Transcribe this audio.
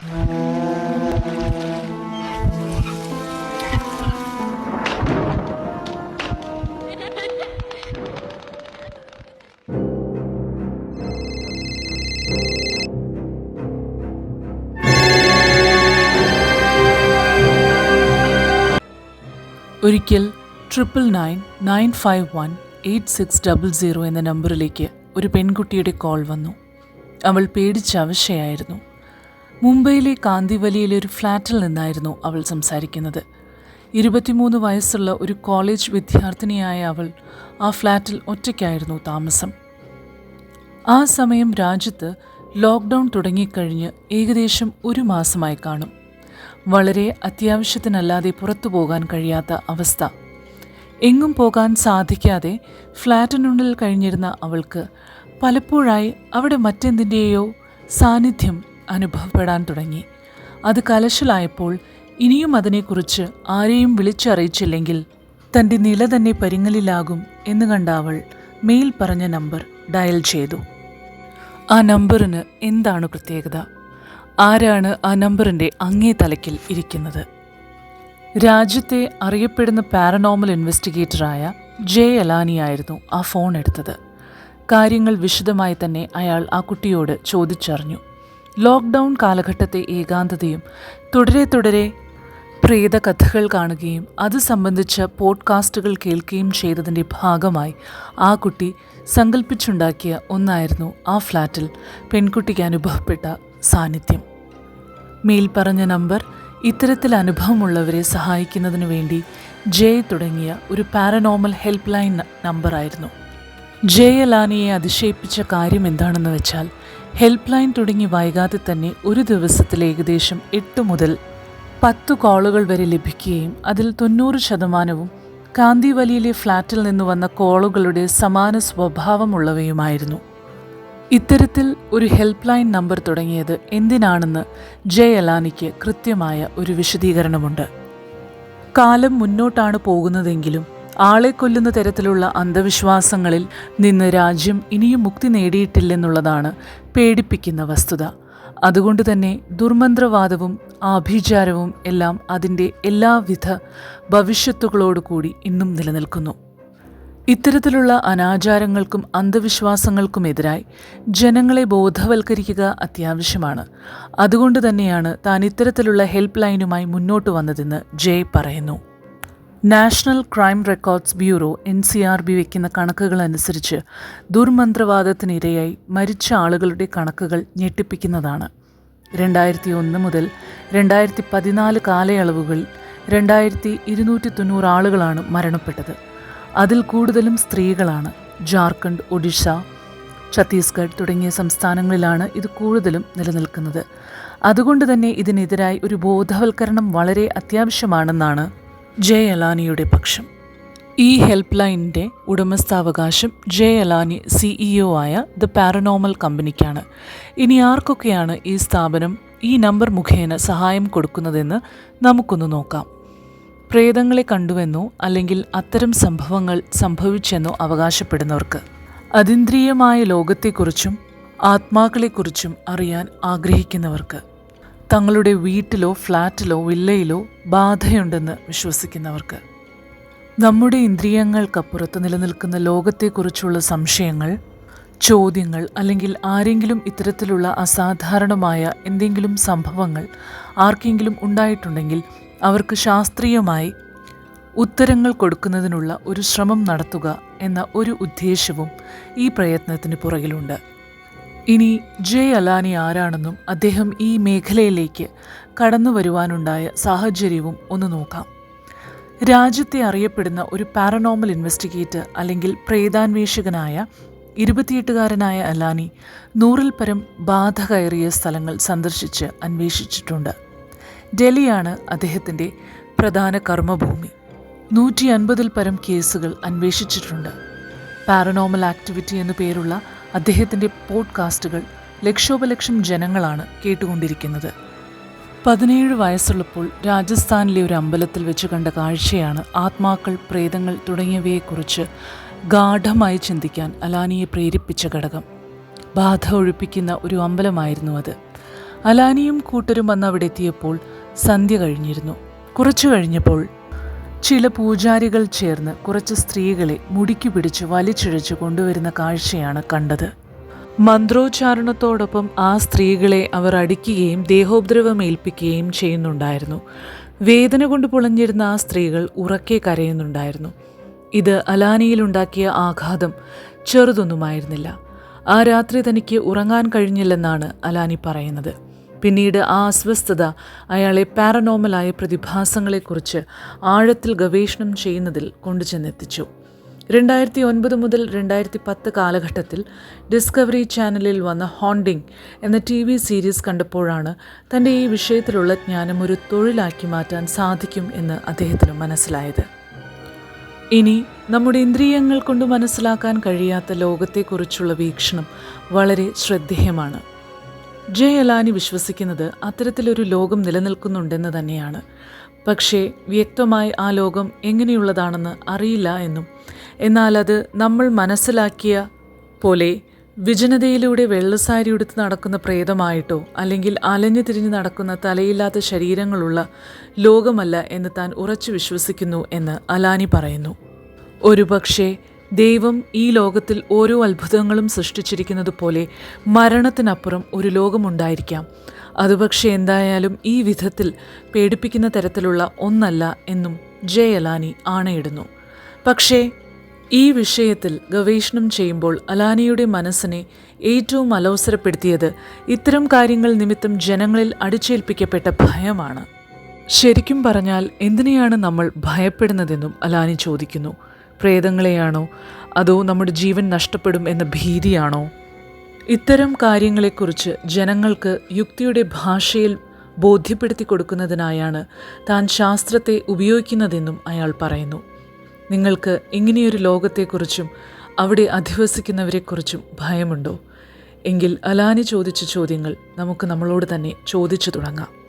ഒരിക്കൽ triple nine nine five one eight six double zero എന്ന നമ്പറിലേക്ക് ഒരു പെൺകുട്ടിയുടെ കോൾ വന്നു. അവൾ പേടിച്ച അവശയായിരുന്നു. മുംബൈയിലെ കാന്തിവലിയിലെ ഒരു ഫ്ലാറ്റിൽ നിന്നായിരുന്നു അവൾ സംസാരിക്കുന്നത്. ഇരുപത്തിമൂന്ന് വയസ്സുള്ള ഒരു കോളേജ് വിദ്യാർത്ഥിനിയായ അവൾ ആ ഫ്ലാറ്റിൽ ഒറ്റയ്ക്കായിരുന്നു താമസം. ആ സമയം രാജ്യത്ത് ലോക്ക്ഡൗൺ തുടങ്ങിക്കഴിഞ്ഞ് ഏകദേശം ഒരു മാസമായി കാണും. വളരെ അത്യാവശ്യത്തിനല്ലാതെ പുറത്തു പോകാൻ കഴിയാത്ത അവസ്ഥ. എങ്ങും പോകാൻ സാധിക്കാതെ ഫ്ലാറ്റിനുള്ളിൽ കഴിഞ്ഞിരുന്ന അവൾക്ക് പലപ്പോഴായി അവിടെ മറ്റെന്തിന്റെയോ സാന്നിധ്യം അനുഭവപ്പെടാൻ തുടങ്ങി. അത് കലശലായപ്പോൾ ഇനിയും അതിനെക്കുറിച്ച് ആരെയും വിളിച്ചറിയിച്ചില്ലെങ്കിൽ തന്റെ നില തന്നെ പരിങ്ങലിലാകും എന്ന് കണ്ട അവൾ മെയിൽ പറഞ്ഞ നമ്പർ ഡയൽ ചെയ്തു. ആ നമ്പറിന് എന്താണ് പ്രത്യേകത? ആരാണ് ആ നമ്പറിന്റെ അങ്ങേ തലക്കിൽ ഇരിക്കുന്നത്? രാജ്യത്തെ അറിയപ്പെടുന്ന പാരനോമൽ ഇൻവെസ്റ്റിഗേറ്ററായ ജെ അലാനിയായിരുന്നു ആ ഫോൺ എടുത്തത്. കാര്യങ്ങൾ വിശദമായി തന്നെ അയാൾ ആ കുട്ടിയോട് ചോദിച്ചറിഞ്ഞു. ലോക്ക്ഡൗൺ കാലഘട്ടത്തെ ഏകാന്തതയും തുടരെ തുടരെ പ്രേത കഥകൾ കാണുകയും അത് സംബന്ധിച്ച പോഡ്കാസ്റ്റുകൾ കേൾക്കുകയും ചെയ്തതിന്റെ ഭാഗമായി ആ കുട്ടി സങ്കല്പിച്ചുണ്ടാക്കിയ ഒന്നായിരുന്നു ആ ഫ്ലാറ്റിൽ പെൺകുട്ടിക്ക് അനുഭവപ്പെട്ട സാന്നിധ്യം. മേൽപ്പറഞ്ഞ നമ്പർ ഇത്തരത്തിൽ അനുഭവമുള്ളവരെ സഹായിക്കുന്നതിനു വേണ്ടി ജയ് തുടങ്ങിയ ഒരു പാരനോമൽ ഹെൽപ്പ് ലൈൻ നമ്പറായിരുന്നു. ജയ് അലാനിയെ അതിശയിപ്പിച്ച കാര്യം എന്താണെന്ന് വെച്ചാൽ ഹെൽപ്പ് ലൈൻ തുടങ്ങി വൈകാതെ തന്നെ ഒരു ദിവസത്തിൽ ഏകദേശം എട്ട് മുതൽ പത്തു കോളുകൾ വരെ ലഭിക്കുകയും അതിൽ തൊണ്ണൂറ് ശതമാനവും കാന്തിവലിയിലെ ഫ്ലാറ്റിൽ നിന്ന് വന്ന കോളുകളുടെ സമാന സ്വഭാവമുള്ളവയുമായിരുന്നു. ഇത്തരത്തിൽ ഒരു ഹെൽപ്പ് ലൈൻ നമ്പർ തുടങ്ങിയത് എന്തിനാണെന്ന് ജയ് അലാനിക്ക് കൃത്യമായ ഒരു വിശദീകരണമുണ്ട്. കാലം മുന്നോട്ടാണ് പോകുന്നതെങ്കിലും ആളെ കൊല്ലുന്ന തരത്തിലുള്ള അന്ധവിശ്വാസങ്ങളിൽ നിന്ന് രാജ്യം ഇനിയും മുക്തി നേടിയിട്ടില്ലെന്നുള്ളതാണ് പേടിപ്പിക്കുന്ന വസ്തുത. അതുകൊണ്ട് തന്നെ ദുർമന്ത്രവാദവും ആഭിചാരവും എല്ലാം അതിന്റെ എല്ലാവിധ ഭവിഷ്യത്തുകളോടുകൂടി ഇന്നും നിലനിൽക്കുന്നു. ഇത്തരത്തിലുള്ള അനാചാരങ്ങൾക്കും അന്ധവിശ്വാസങ്ങൾക്കുമെതിരായി ജനങ്ങളെ ബോധവൽക്കരിക്കുക അത്യാവശ്യമാണ്. അതുകൊണ്ട് തന്നെയാണ് താൻ ഇത്തരത്തിലുള്ള ഹെൽപ്പ് ലൈനുമായി മുന്നോട്ട് വന്നതെന്ന് ജയ് പറയുന്നു. National crime records bureau N C R B വയ്ക്കുന്ന കണക്കുകൾ അനുസരിച്ച് ദുർമന്ത്രവാദത്തിനിരയായി മരിച്ച ആളുകളുടെ കണക്കുകൾ ഞെട്ടിപ്പിക്കുന്നതാണ്. രണ്ടായിരത്തി ഒന്ന് മുതൽ രണ്ടായിരത്തി പതിനാല് കാലയളവുകളിൽ രണ്ടായിരത്തി ഇരുന്നൂറ്റി തൊണ്ണൂറ് ആളുകളാണ് മരണപ്പെട്ടത്. അതിൽ കൂടുതലും സ്ത്രീകളാണ്. ജാർഖണ്ഡ് ഒഡീഷ ഛത്തീസ്ഗഡ് തുടങ്ങിയ സംസ്ഥാനങ്ങളിലാണ് ഇത് കൂടുതലും നിലനിൽക്കുന്നത്. അതുകൊണ്ട് തന്നെ ഇതിനെതിരായി ഒരു ബോധവൽക്കരണം വളരെ അത്യാവശ്യമാണെന്നാണ് ജെ അലാനിയുടെ പക്ഷം. ഈ ഹെൽപ്പ് ലൈനിന്റെ ഉടമസ്ഥാവകാശം ജെ അലാനി സിഇഒ ആയ ദ പാരനോമൽ കമ്പനിക്കാണ്. ഇനി ആർക്കൊക്കെയാണ് ഈ സ്ഥാപനം ഈ നമ്പർ മുഖേന സഹായം കൊടുക്കുന്നതെന്ന് നമുക്കൊന്ന് നോക്കാം. പ്രേതങ്ങളെ കണ്ടുവെന്നോ അല്ലെങ്കിൽ അത്തരം സംഭവങ്ങൾ സംഭവിച്ചെന്നോ അവകാശപ്പെടുന്നവർക്ക് അതീന്ദ്രിയമായ ലോകത്തെക്കുറിച്ചും ആത്മാക്കളെക്കുറിച്ചും അറിയാൻ ആഗ്രഹിക്കുന്നവർക്ക് തങ്ങളുടെ വീട്ടിലോ ഫ്ലാറ്റിലോ വില്ലയിലോ ബാധയുണ്ടെന്ന് വിശ്വസിക്കുന്നവർക്ക്. നമ്മുടെ ഇന്ദ്രിയങ്ങൾക്കപ്പുറത്ത് നിലനിൽക്കുന്ന ലോകത്തെക്കുറിച്ചുള്ള സംശയങ്ങൾ ചോദ്യങ്ങൾ അല്ലെങ്കിൽ ആരെങ്കിലും ഇത്തരത്തിലുള്ള അസാധാരണമായ എന്തെങ്കിലും സംഭവങ്ങൾ ആർക്കെങ്കിലും ഉണ്ടായിട്ടുണ്ടെങ്കിൽ അവർക്ക് ശാസ്ത്രീയമായി ഉത്തരങ്ങൾ കൊടുക്കുന്നതിനുള്ള ഒരു ശ്രമം നടത്തുക എന്ന ഒരു ഉദ്ദേശവും ഈ പ്രയത്നത്തിന് പുറകിലുണ്ട്. ഇനി ജെ അലാനി ആരാണെന്നും അദ്ദേഹം ഈ മേഖലയിലേക്ക് കടന്നു വരുവാനുണ്ടായ സാഹചര്യവും ഒന്ന് നോക്കാം. രാജ്യത്തെ അറിയപ്പെടുന്ന ഒരു പാരനോമൽ ഇൻവെസ്റ്റിഗേറ്റർ അല്ലെങ്കിൽ പ്രേതാന്വേഷകനായ ഇരുപത്തിയെട്ടുകാരനായ അലാനി നൂറിൽ പരം ബാധ കയറിയ സ്ഥലങ്ങൾ സന്ദർശിച്ച് അന്വേഷിച്ചിട്ടുണ്ട്. ഡൽഹിയാണ് അദ്ദേഹത്തിന്റെ പ്രധാന കർമ്മഭൂമി. നൂറ്റി അൻപതിൽ പരം കേസുകൾ അന്വേഷിച്ചിട്ടുണ്ട്. പാരനോമൽ ആക്ടിവിറ്റി എന്നു പേരുള്ള അദ്ദേഹത്തിന്റെ പോഡ്കാസ്റ്റുകൾ ലക്ഷോപലക്ഷം ജനങ്ങളാണ് കേട്ടുകൊണ്ടിരിക്കുന്നത്. പതിനേഴ് വയസ്സുള്ളപ്പോൾ രാജസ്ഥാനിലെ ഒരു അമ്പലത്തിൽ വെച്ച് കണ്ട കാഴ്ചയാണ് ആത്മാക്കൾ പ്രേതങ്ങൾ തുടങ്ങിയവയെക്കുറിച്ച് ഗാഠമായി ചിന്തിക്കാൻ അലാനിയെ പ്രേരിപ്പിച്ച ഘടകം. ബാധ ഒഴിപ്പിക്കുന്ന ഒരു അമ്പലമായിരുന്നു അത്. അലാനിയും കൂട്ടരും വന്ന് അവിടെ എത്തിയപ്പോൾ സന്ധ്യ കഴിഞ്ഞിരുന്നു. കുറച്ചു കഴിഞ്ഞപ്പോൾ ചില പൂജാരികൾ ചേർന്ന് കുറച്ച് സ്ത്രീകളെ മുടിക്കു പിടിച്ച് വലിച്ചിഴച്ച് കൊണ്ടുവരുന്ന കാഴ്ചയാണ് കണ്ടത്. മന്ത്രോച്ചാരണത്തോടൊപ്പം ആ സ്ത്രീകളെ അവർ അടിക്കുകയും ദേഹോപദ്രവമേൽപ്പിക്കുകയും ചെയ്യുന്നുണ്ടായിരുന്നു. വേദന കൊണ്ട് പൊളഞ്ഞിരുന്ന ആ സ്ത്രീകൾ ഉറക്കെ കരയുന്നുണ്ടായിരുന്നു. ഇത് അലാനിയിലുണ്ടാക്കിയ ആഘാതം ചെറുതൊന്നുമായിരുന്നില്ല. ആ രാത്രി തനിക്ക് ഉറങ്ങാൻ കഴിഞ്ഞില്ലെന്നാണ് അലാനി പറയുന്നത്. പിന്നീട് ആ അസ്വസ്ഥത അയാളെ പാരനോമലായ പ്രതിഭാസങ്ങളെക്കുറിച്ച് ആഴത്തിൽ ഗവേഷണം ചെയ്യുന്നതിൽ കൊണ്ടുചെന്നെത്തിച്ചു രണ്ടായിരത്തി ഒൻപത് മുതൽ രണ്ടായിരത്തി പത്ത് കാലഘട്ടത്തിൽ ഡിസ്കവറി ചാനലിൽ വന്ന ഹോണ്ടിങ് എന്ന ടി വി സീരീസ് കണ്ടപ്പോഴാണ് തന്റെ ഈ വിഷയത്തിലുള്ള ജ്ഞാനം ഒരു തൊഴിലാക്കി മാറ്റാൻ സാധിക്കും എന്ന് അദ്ദേഹത്തിന് മനസ്സിലായത്. ഇനി നമ്മുടെ ഇന്ദ്രിയങ്ങൾ കൊണ്ട് മനസ്സിലാക്കാൻ കഴിയാത്ത ലോകത്തെക്കുറിച്ചുള്ള വീക്ഷണം വളരെ ശ്രദ്ധേയമാണ്. ജയ് അലാനി വിശ്വസിക്കുന്നത് അത്തരത്തിലൊരു ലോകം നിലനിൽക്കുന്നുണ്ടെന്ന് തന്നെയാണ്. പക്ഷേ വ്യക്തമായി ആ ലോകം എങ്ങനെയുള്ളതാണെന്ന് അറിയില്ല എന്നും. എന്നാൽ അത് നമ്മൾ മനസ്സിലാക്കിയ പോലെ വിജനതയിലൂടെ വെള്ളസാരി ഉടുത്ത് നടക്കുന്ന പ്രേതമായിട്ടോ അല്ലെങ്കിൽ അലഞ്ഞു തിരിഞ്ഞ് നടക്കുന്ന തലയില്ലാത്ത ശരീരങ്ങളുള്ള ലോകമല്ല എന്ന് താൻ ഉറച്ചു വിശ്വസിക്കുന്നു എന്ന് അലാനി പറയുന്നു. ഒരുപക്ഷെ ദൈവം ഈ ലോകത്തിൽ ഓരോ അത്ഭുതങ്ങളും സൃഷ്ടിച്ചിരിക്കുന്നത് പോലെ മരണത്തിനപ്പുറം ഒരു ലോകമുണ്ടായിരിക്കാം. അത് പക്ഷേ എന്തായാലും ഈ വിധത്തിൽ പേടിപ്പിക്കുന്ന തരത്തിലുള്ള ഒന്നല്ല എന്നും ജയലാനി ആണയിടുന്നു. പക്ഷേ ഈ വിഷയത്തിൽ ഗവേഷണം ചെയ്യുമ്പോൾ അലാനിയുടെ മനസ്സിനെ ഏറ്റവും അലോസരപ്പെടുത്തിയത് ഇത്തരം കാര്യങ്ങൾ നിമിത്തം ജനങ്ങളിൽ അടിച്ചേൽപ്പിക്കപ്പെട്ട ഭയമാണ്. ശരിക്കും പറഞ്ഞാൽ എന്തിനെയാണ് നമ്മൾ ഭയപ്പെടുന്നതെന്നും അലാനി ചോദിക്കുന്നു. പ്രേതങ്ങളെയാണോ? അതോ നമ്മുടെ ജീവൻ നഷ്ടപ്പെടും എന്ന ഭീതിയാണോ? ഇത്തരം കാര്യങ്ങളെക്കുറിച്ച് ജനങ്ങൾക്ക് യുക്തിയുടെ ഭാഷയിൽ ബോധ്യപ്പെടുത്തി കൊടുക്കുന്നതിനായാണ് താൻ ശാസ്ത്രത്തെ ഉപയോഗിക്കുന്നതെന്നും അയാൾ പറയുന്നു. നിങ്ങൾക്ക് ഇങ്ങനെയൊരു ലോകത്തെക്കുറിച്ചും അവിടെ അധിവസിക്കുന്നവരെക്കുറിച്ചും ഭയമുണ്ടോ? എങ്കിൽ അലാനി ചോദിച്ച ചോദ്യങ്ങൾ നമുക്ക് നമ്മളോട് തന്നെ ചോദിച്ചു തുടങ്ങാം.